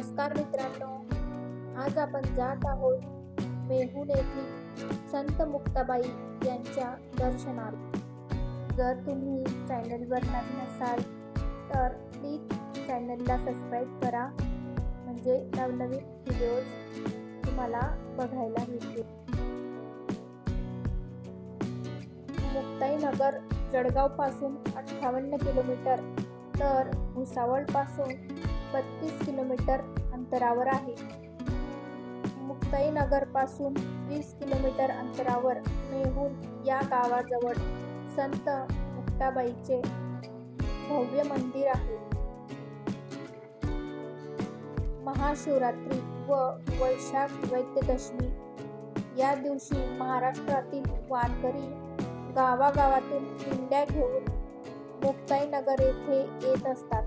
नमस्कार मित्रांनो. आज आपण जात आहोत मेहून येथील संत मुक्ताबाई यांच्या दर्शनात जर तुम्ही चॅनलवर नवीन असाल तर प्लीज चॅनलला सबस्क्राईब करा. म्हणजे नवनवीन व्हिडिओज तुम्हाला बघायला मिळतील. मुक्ताईनगर जळगावपासून अठ्ठावन्न किलोमीटर तर भुसावळपासून बत्तीस किलोमीटर अंतरावर आहे. मुक्ताईनगरपासून वीस किलोमीटर अंतरावर मेहून या गावाजवळ संत मुक्ताबाईचे भव्य मंदिर आहे. महाशिवरात्री व वैशाख वैद्यदशमी या दिवशी महाराष्ट्रातील वारकरी गावागावातून दिंड्या घेऊन मुक्ताईनगर येथे येत असतात.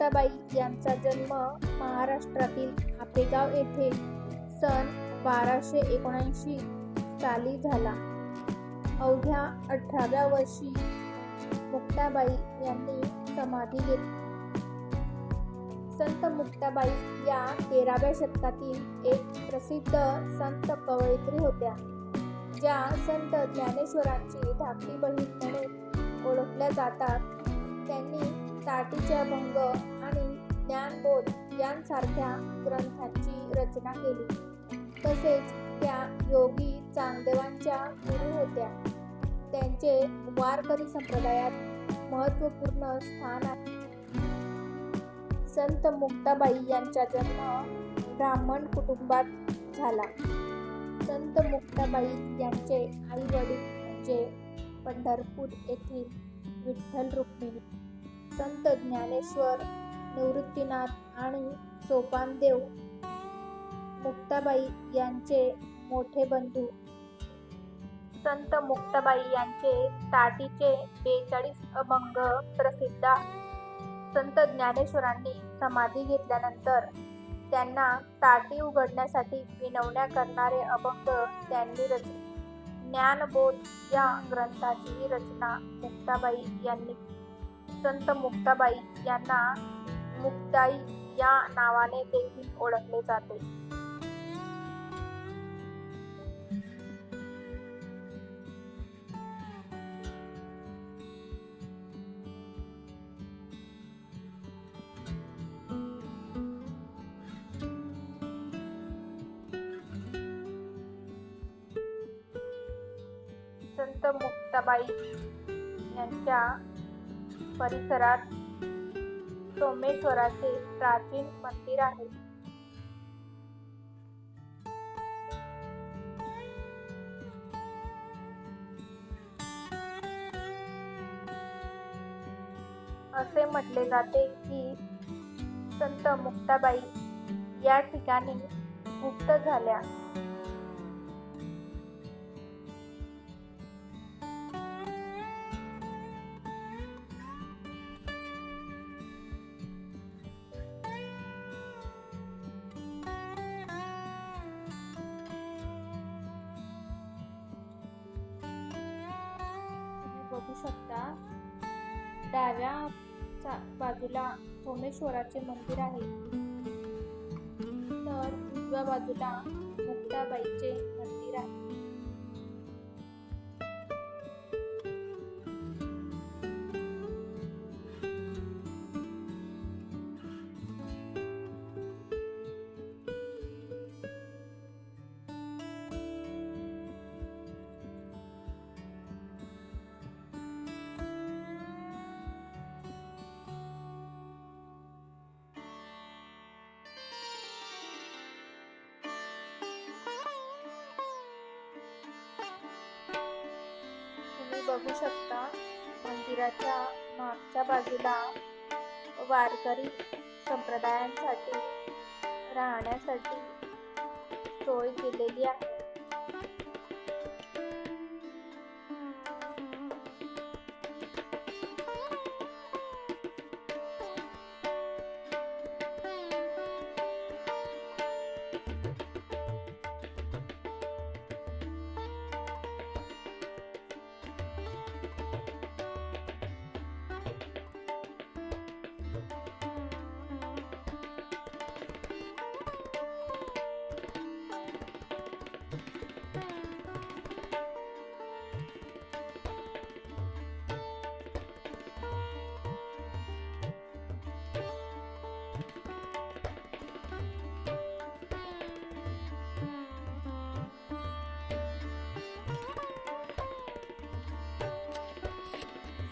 मुक्ताबाई यांचा जन्म महाराष्ट्रातील आपेगाव येथे सन बाराशे एकोणऐंशी साली झाला. अवघ्या अठराव्या वर्षी मुक्ताबाई यांनी समाधी घेतली. संत मुक्ताबाई या तेराव्या शतकातील एक प्रसिद्ध संत कवयित्री होत्या ज्या संत ज्ञानेश्वरांची धाकटी बहीण म्हणून ओळखल्या जातात. त्यांनी ताटीचे अभंग आणि ज्ञानबोध यांसारख्या ग्रंथांची रचना केली. तसेच त्या योगी चांगदेवांच्या गुरु होत्या. त्यांचे वारकरी संप्रदायात महत्त्वपूर्ण स्थान आहे. संत मुक्ताबाई यांचा जन्म ब्राह्मण कुटुंबात झाला. संत मुक्ताबाई यांचे आई वडील म्हणजे पंढरपूर येथील विठ्ठल रुक्मिणी. संत ज्ञानेश्वर निवृत्तीनाथ आणि सोपानदेव मुक्ताबाई यांचे मोठे बंधू. संत मुक्ताबाई यांचे ताटीचे बेचाळीस अभंग प्रसिद्ध. संत ज्ञानेश्वरांनी समाधी घेतल्यानंतर त्यांना ताटी उघडण्यासाठी विनवण्या करणारे अभंग त्यांनी रचले. ज्ञानबोध या ग्रंथाची रचना मुक्ताबाई यांनी संत मुक्ताबाई यांना मुक्ताई या नावाने देखील ओळखले जाते. संत मुक्ताबाई यांच्या परिसरात सोमेश्वराचे प्राचीन मंदिर आहे. असे म्हटले जाते की संत मुक्ताबाई या ठिकाणी गुप्त झाल्या. शकता डाव्या चा- बाजूला सोमेश्वराचे मंदिर आहे. तर उजव्या बाजूला मुक्ताबाईचे मंदिर आहे. बघू शकता मंदिराच्या मागच्या बाजूला वारकरी संप्रदायांसाठी राहण्यासाठी सोय केलेली आहे.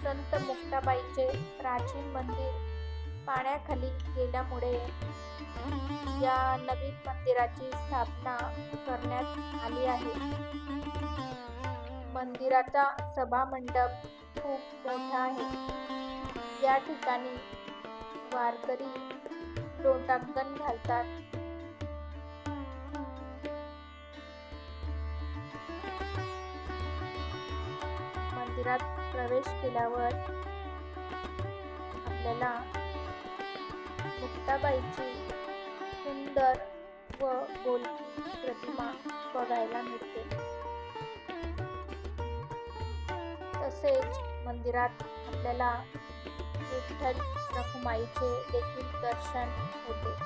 संत मुक्ताबाईचे प्राचीन मंदिर पाण्याखाली गेल्यामुळे या नवीन मंदिराची स्थापना करण्यात आली आहे. मंदिराचा सभामंडप खूप मोठा आहे. या ठिकाणी वारकरी लोटांकन घालतात. मंदिरात प्रवेश केल्यावर आपल्याला मुक्ताबाईची सुंदर व बोलकी प्रतिमा बघायला मिळते. तसेच मंदिरात आपल्याला विठ्ठल रखुमाईचे देखील दर्शन होते.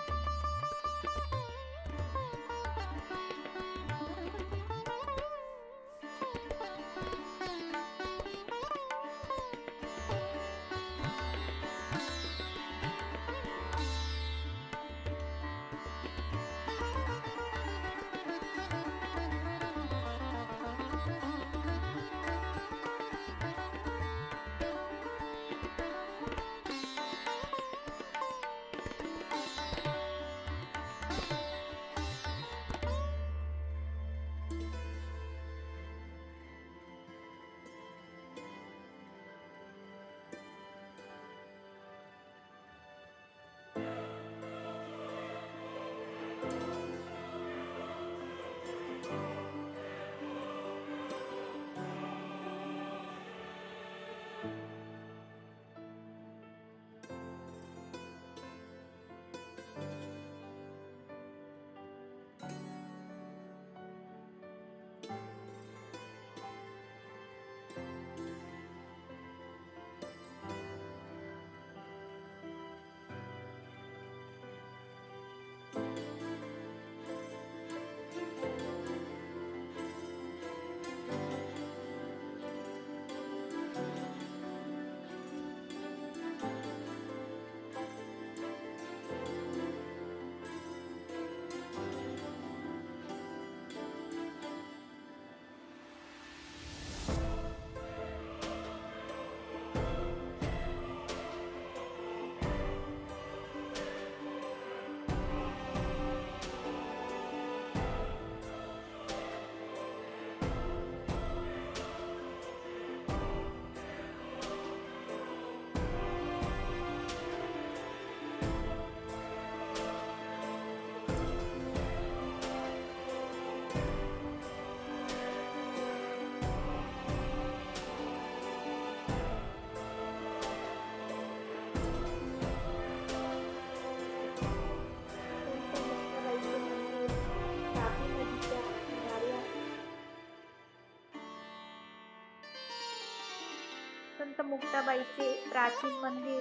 संत मुक्ताबाईचे प्राचीन मंदिर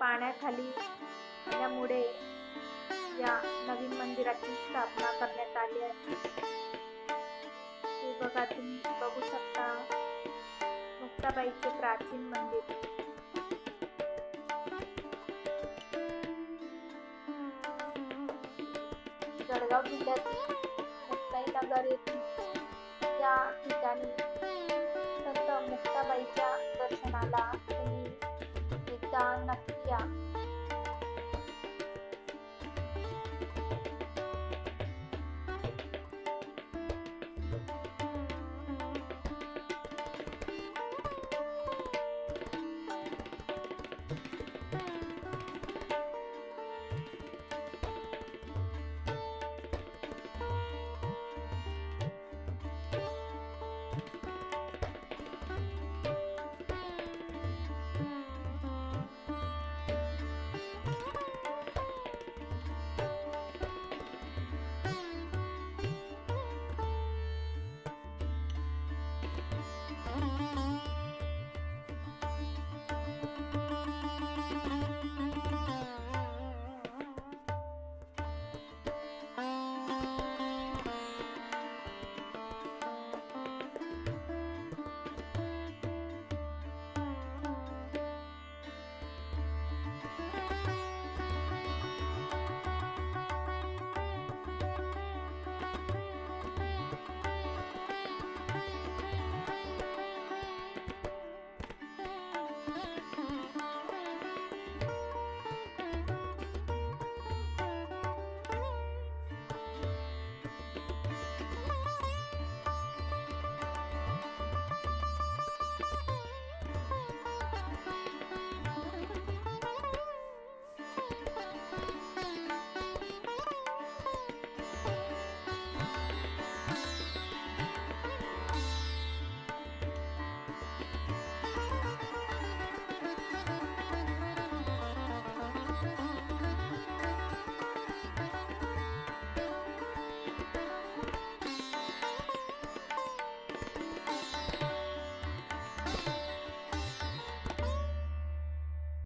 पाण्याखाली आल्यामुळे या नवीन मंदिराची स्थापना करण्यात आली आहे. हे बघा तुम्ही बघू शकता. मुक्ताबाईचे प्राचीन मंदिर. जळगाव जिल्ह्यातील मुक्ताईनगर येथील या ठिकाणी संत मुक्ताबाईच्या दर्शनाला तुम्ही एकदा नक्की या.